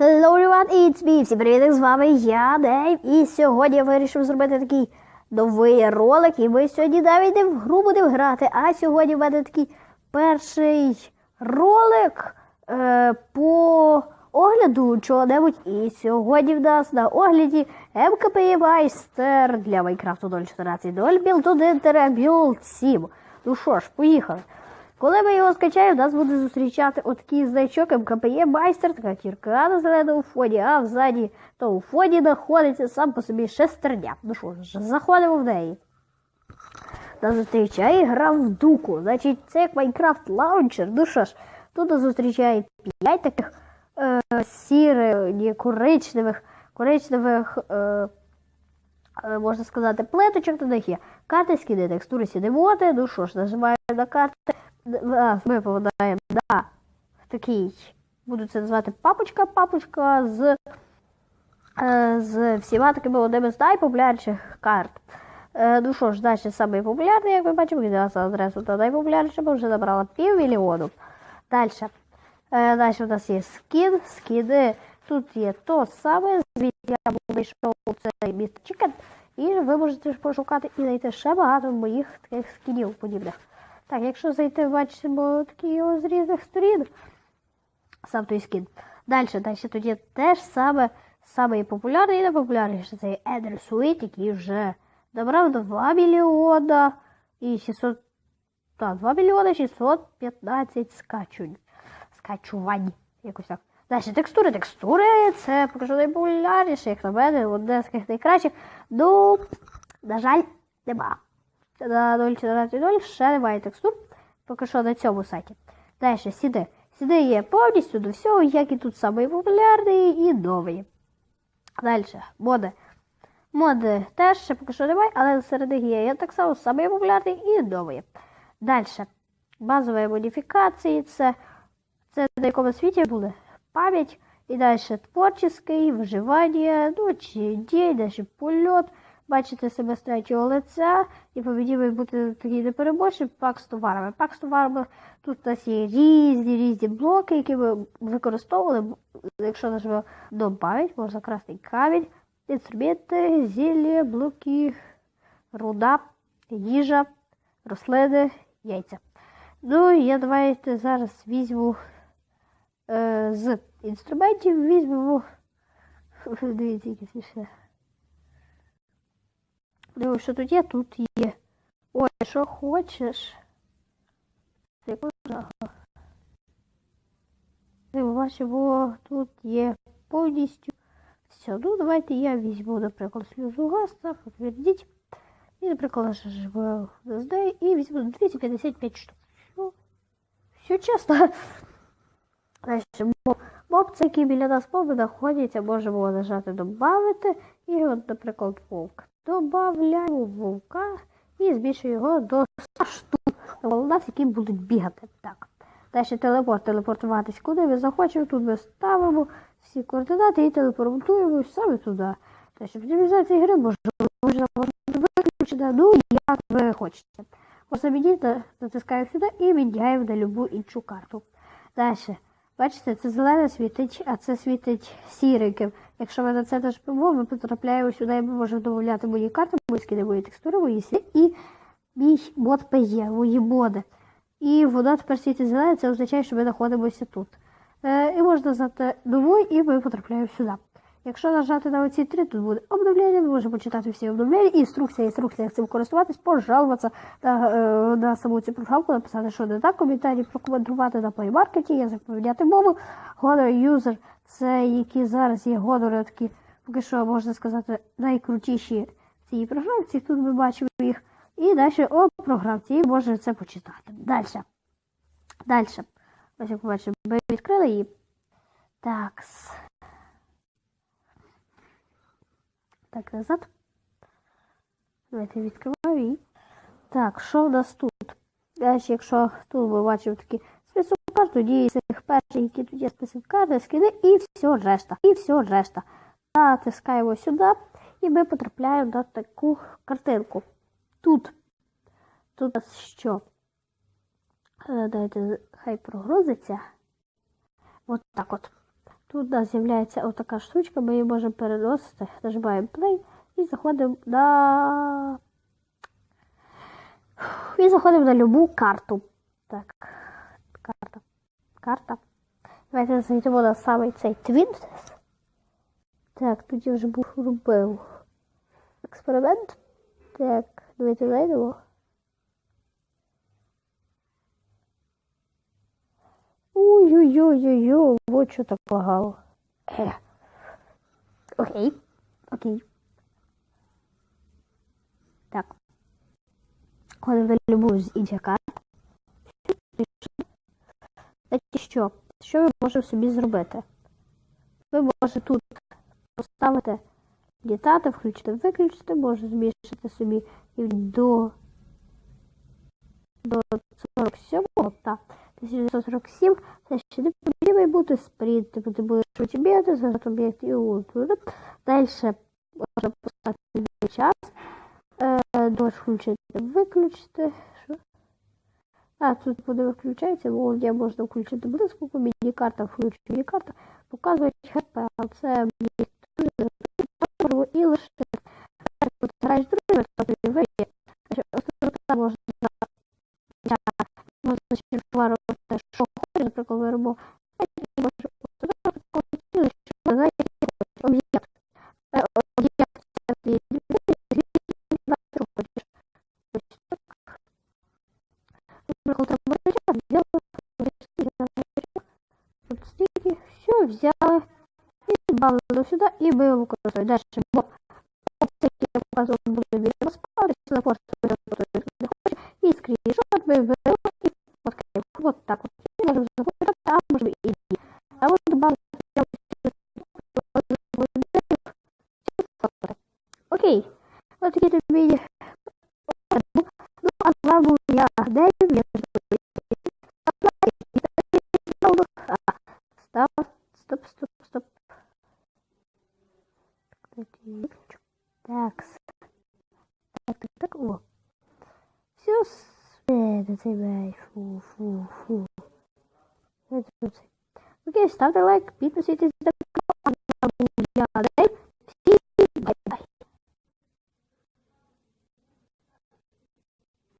Hello everyone, it's me. Всім привіт, з вами я, Дейв. І сьогодні я вирішив зробити такий новий ролик. І ми сьогодні навіть не в гру будемо грати. А сьогодні в мене такий перший ролик е, по огляду чого-небудь. І сьогодні в нас на огляді МКПІ Майстер для Майнкрафту 0.14.0 Build 1 Build 7. Ну що ж, поїхали. Коли ми його скачаємо, нас буде зустрічати отакий значок МКПЄ майстер, така тірка на зеленому фоні, а взаді то у фоні знаходиться сам по собі шестерня. Ну що ж, заходимо в неї. Нас зустрічає гра в дуку. Значить, це як Майнкрафт лаунчер. Ну що ж, тут зустрічає 5 таких е, сірих, коричневих, коричневих. Е, е, можна сказати, плиточок на них є. Карти скиди, текстури сідемоти. Ну що ж, нажимаємо на карти. Ми попадаємо на такий, буду це називати папочка, папочка з, е, з всіма такими одними з найпопулярніших карт. Е, Ну що ж, далі саме популярний, як ми бачимо, відразу адресу та найпопулярніше, бо вже набрала півмільйону. Далі. Е, Далі у нас є скін, скіни. Тут є то саме, звідки я знайшов цей Чікен. І ви можете пошукати і знайти ще багато моїх таких скінів подібних. Так, якщо зайти, бачимо такі його з різних сторін. Сам той скін. Далі, далі є теж саме саме популярний і найпопулярніший. Це Ender Sweet, який вже набрав 2 мільйона і 600. Так, 2 мільйони 615 скачувань. Скачувань. Якось так. Далі текстури, текстури. Це покажу найпопулярніше, як на мене, одне з найкращих. Ну, на жаль, нема на 0.14.0 ще немає текстур, поки що на цьому сайті. Далі сіди. Сіди є повністю до всього, як і тут самий популярний і новий. Далі, моди. Моди теж ще поки що немає, але серед них є так само самий популярний і новий. Далі. Базові модифікації. Це, це на якому світі буде пам'ять. І далі творчий, виживання, ну, чи дій, далі польот бачити себе з третього лиця і побіділи бути такі непереможні пак з товарами. Пак з товарами тут у нас є різні різні блоки, які ми використовували. Якщо нажмемо добавить, можна красний камінь, інструменти, зілля, блоки, руда, їжа, рослини, яйця. Ну, я давайте зараз візьму е, з інструментів, візьмемо. Дивіться, які смішне. Дивись, що тут є, тут є. Ой, що хочеш? Ти бачимо, тут є повністю все. Ну, давайте я візьму, наприклад, сльозу гаста, підтвердіть. І, наприклад, SD і візьму 255 штук. Ну, все чесно. Моб це який біля нас моби знаходиться, можемо нажати додати. І от, наприклад, вовк. Добавляємо вовка і збільшую його до 100 штук. Нас які будуть бігати. Так. Далі телепорт, телепортуватись куди ми захочемо. Тут ми ставимо всі координати і телепортуємо саме туди. Далі оптимізація гри можна виключити, ну як ви хочете. Ось міняти, натискаємо сюди і міняємо на любу іншу карту. Далі. Бачите, це зелене світить, а це світить сіреньким. Якщо ви на це нажмемо, ми потрапляємо сюди, і ми можемо додати мої карти, мої скиди, текстури, мої сі. і мій бот пає, мої боди. І вода тепер світить зелене, це означає, що ми знаходимося тут. Е, І можна знати нову, і ми потрапляємо сюди. Якщо нажати на оці три, тут буде обновлення, ми можемо почитати всі обновлення, інструкція, інструкція, як цим користуватись, пожалуватися на, е, на саму цю програмку, написати, що не так, коментарі, прокоментувати на Play Market, язик поміняти мову, Honor User, це які зараз є гонори, такі, поки що можна сказати, найкрутіші в цій програмці, тут ми бачимо їх. І далі о програмці, і можна це почитати. Далі. Далі. Ось як бачимо, ми відкрили її. Так. Так, назад. Давайте відкриваю її. Так, що в нас тут? Далі, якщо тут ми бачимо такі список карт, тоді цих перших, які тут є список карт, скиди, і все решта. І все решта. Натискаємо сюди, і ми потрапляємо на таку картинку. Тут. Тут у нас що? Дайте, хай прогрузиться. От так от. Тут нас з'являється отака штучка, ми її можемо переносити. Нажимаємо play і заходимо на. І заходимо на любу карту. Так. Карта. Карта. Давайте зайдемо на самий цей твінт. Так, тут я вже був робив експеримент. Так, давайте зайдемо. Ой-ой-ой-ой-ой, вот що так лагало. Е. Окей. Окей. Так. Ходимо на любу з інших карт. Значить що? Що ви можете собі зробити? Ви можете тут поставити літати, включити, виключити, можете збільшити собі і до, до 47-го, так. 1947, це ще не потрібно бути спринт, типу ти будеш бігати, зараз об'єкт і от. Далі можна поставити час, дощ включити, виключити. Що? А, тут буде виключається, бо я можна включити близько, міні-карта, включити міні-карта, показує ХП, а це мені дуже те, що хочеш, наприклад, ми робимо знаєте, об'єкт. Е, Об'єкт це ти що хочеш. Ось так. Наприклад, там час, взяли, тут стільки, все, взяли, і добавили сюди, і ми використовуємо. Дальше, бо ось я показував, буде біля розпаду, на пошту это цей фу, фу, фу. Это цей. Окей, ставте лайк, підписуйтесь на канал, а я